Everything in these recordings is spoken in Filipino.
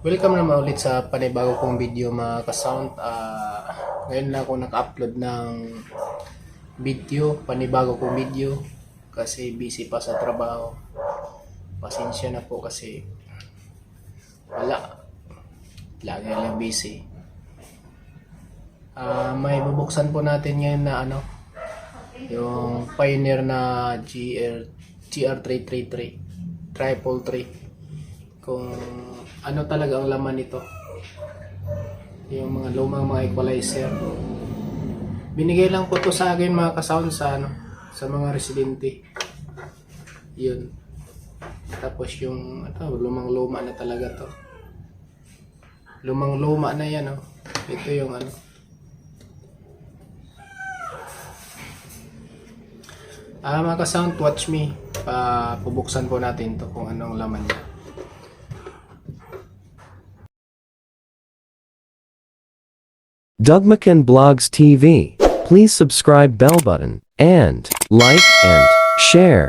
Welcome naman ulit sa panibago kong video mga ka-sound. Ah, ngayon lang ako naka-upload ng video, panibago kong video kasi busy pa sa trabaho. Pasensya na po kasi wala. Lagi lang busy. Ah, may bubuksan po natin ngayon na ano, yung Pioneer na GR GR333 triple 3 kung ano talaga ang laman nito yung mga lumang mga equalizer binigay lang po to sa akin mga kasound sa ano sa mga residente yun tapos yung ano, lumang luma na talaga to lumang luma na yan oh. ito yung ano Ah, mga ka-sound, watch me. Pa pubuksan po natin to kung anong laman niya. Dougmacan Blogs TV. Please subscribe bell button and like and share.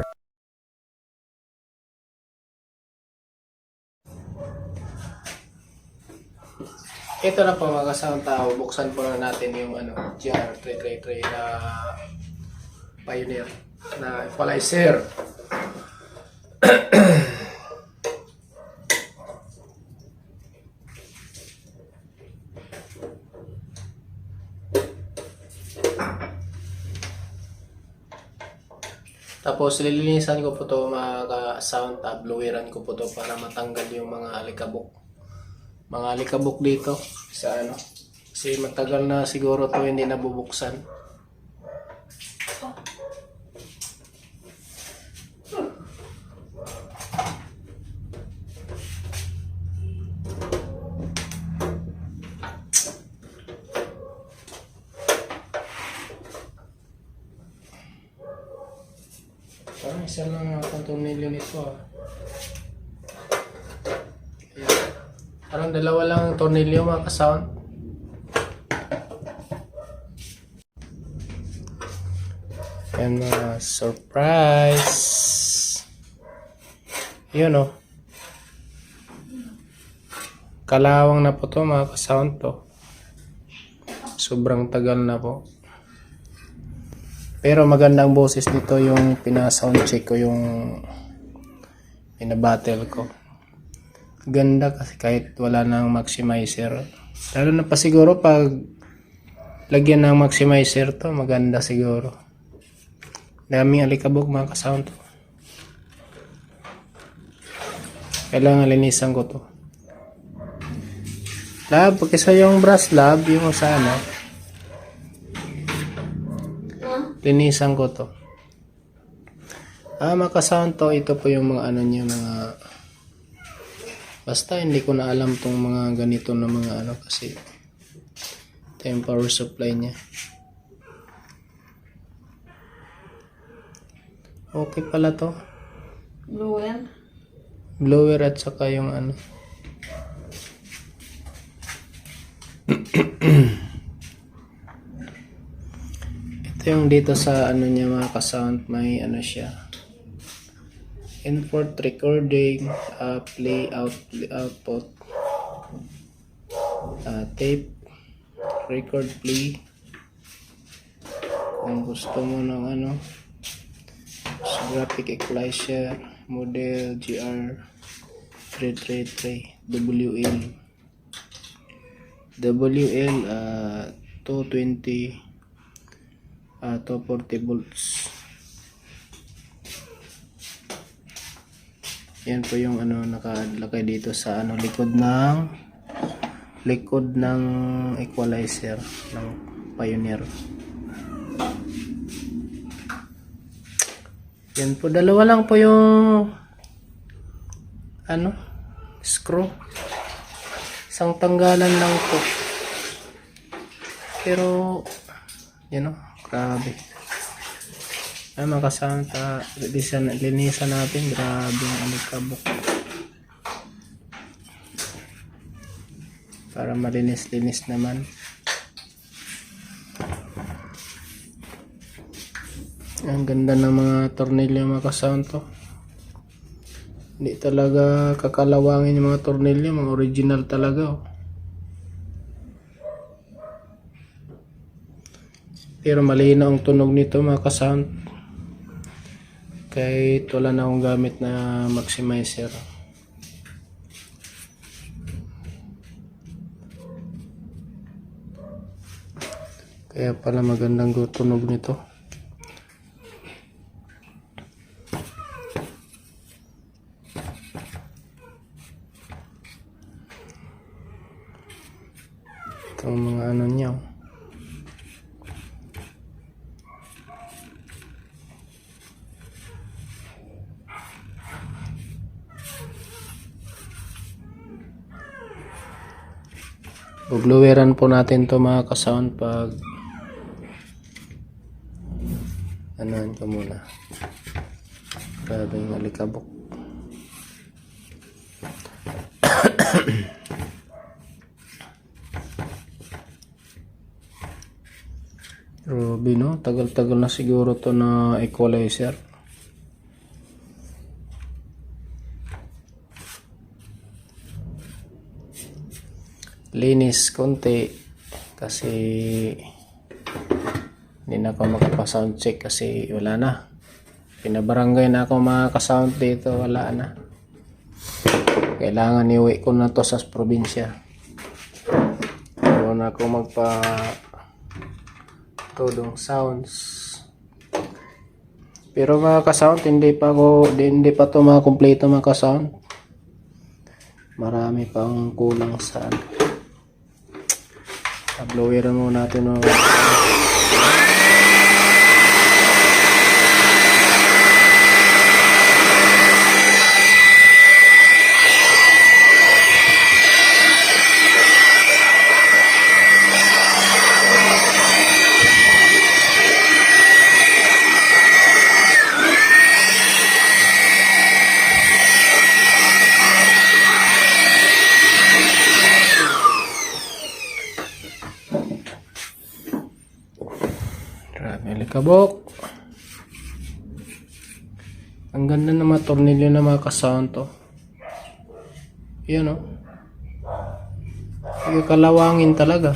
Ito na po mga ka-sound tao. Buksan po na natin yung ano, GR333 na Pioneer na equalizer. Tapos lilinisan ko po to mga tab, bloweran ko po to para matanggal yung mga alikabok. Mga alikabok dito sa ano. Kasi matagal na siguro to hindi nabubuksan. Parang isa lang ang tornilyo nito ah. Ayan. Parang dalawa lang ang tornilyo mga ka-sound. Ayan mga surprise. Yun oh. Kalawang na po to mga ka-sound to. Sobrang tagal na po. Pero magandang boses nito yung pina-sound check ko yung pina-battle ko. Ganda kasi kahit wala nang maximizer. Lalo na pa siguro pag lagyan ng maximizer to, maganda siguro. Daming alikabok mga ka-sound to. Kailangan linisan ko to. Lab, kasi yung brush lab, yung sa ano, linisan ko to. Ah, makasound to. Ito po yung mga ano niya, mga... Basta hindi ko na alam tong mga ganito na mga ano kasi ito yung power supply niya. Okay pala to. Blower. Blower at saka yung ano. Ito yung dito sa ano niya mga ka-sound, may ano siya. Import recording, uh, play out, output, uh, tape, record play. Kung gusto mo ng ano, graphic equalizer, model GR 333 WL WL uh, 220 uh, 240 volts yan po yung ano nakalagay dito sa ano likod ng likod ng equalizer ng Pioneer. Yan po dalawa lang po yung ano screw. Isang tanggalan lang po. Pero you know grabe ay mga kasanta linisan, linisan natin grabe ang alikabok para malinis-linis naman ang ganda ng mga tornilyo mga to Hindi talaga kakalawangin yung mga tornilyo, mga original talaga. oh. Pero malinaw ang tunog nito mga kasound. Kahit wala na akong gamit na maximizer. Kaya pala magandang tunog nito. Itong mga ano niya. Bubloweran po natin to mga kasound pag anuhan ka muna. Grabe yung alikabok. Grabe no, tagal-tagal na siguro to na equalizer. Linis konti kasi hindi na ako makapa-sound check kasi wala na. Pinabarangay na ako mga ka-sound dito, wala na. Kailangan iuwi ko na to sa probinsya. Ayaw na ako magpa tudong sounds. Pero mga ka-sound, hindi pa ako, di- hindi pa to mga kumpleto mga ka-sound. Marami pang kulang sa Tabloweran mo natin mga Grabe, likabok. Ang ganda ng mga tornilyo na mga kasound to. Yan o. Yung kalawangin talaga.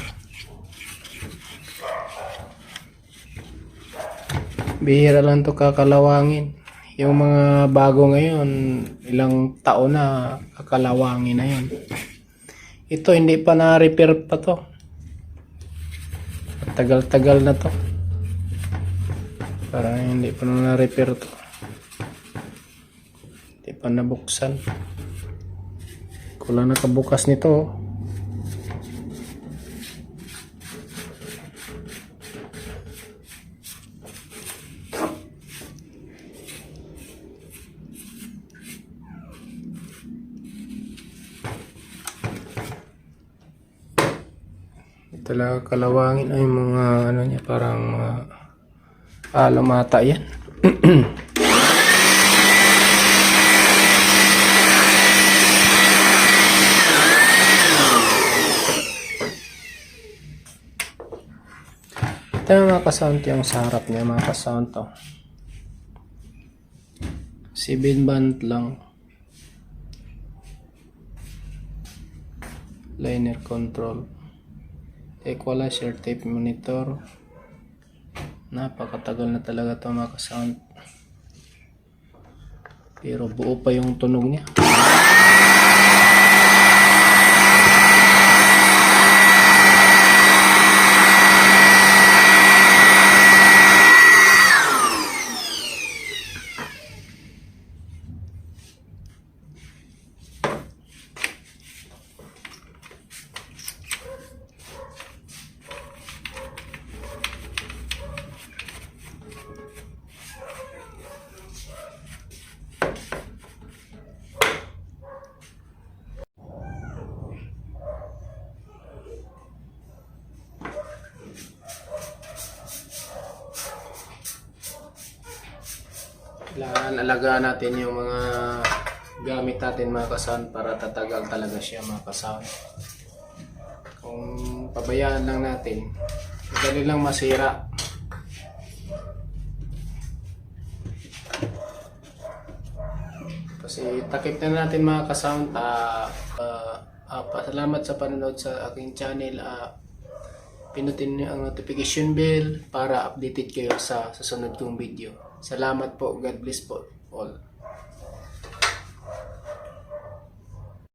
Bihira lang to kakalawangin. Yung mga bago ngayon, ilang taon na kakalawangin na yun. Ito, hindi pa na-repair pa to. Tagal-tagal na to. Parang hindi pa na na-repair to. Hindi pa nabuksan. Kulang nakabukas nito. oh. talaga kalawangin ay mga ano niya parang mga alamata yan. Ito yung mga kasound yung sa niya mga kasound to 7 band lang. Liner control. Equalizer tape monitor napakatagal na talaga ito mga sound pero buo pa yung tunog niya Kailangan alagaan natin yung mga gamit natin mga kasound para tatagal talaga siya mga kasound. Kung pabayaan lang natin, madali lang masira. Kasi takip na natin mga kasound. Ah, ah, ah, pasalamat sa panonood sa aking channel. Ah, pinutin niyo ang notification bell para updated kayo sa susunod kong video. Salamat po. God bless po all.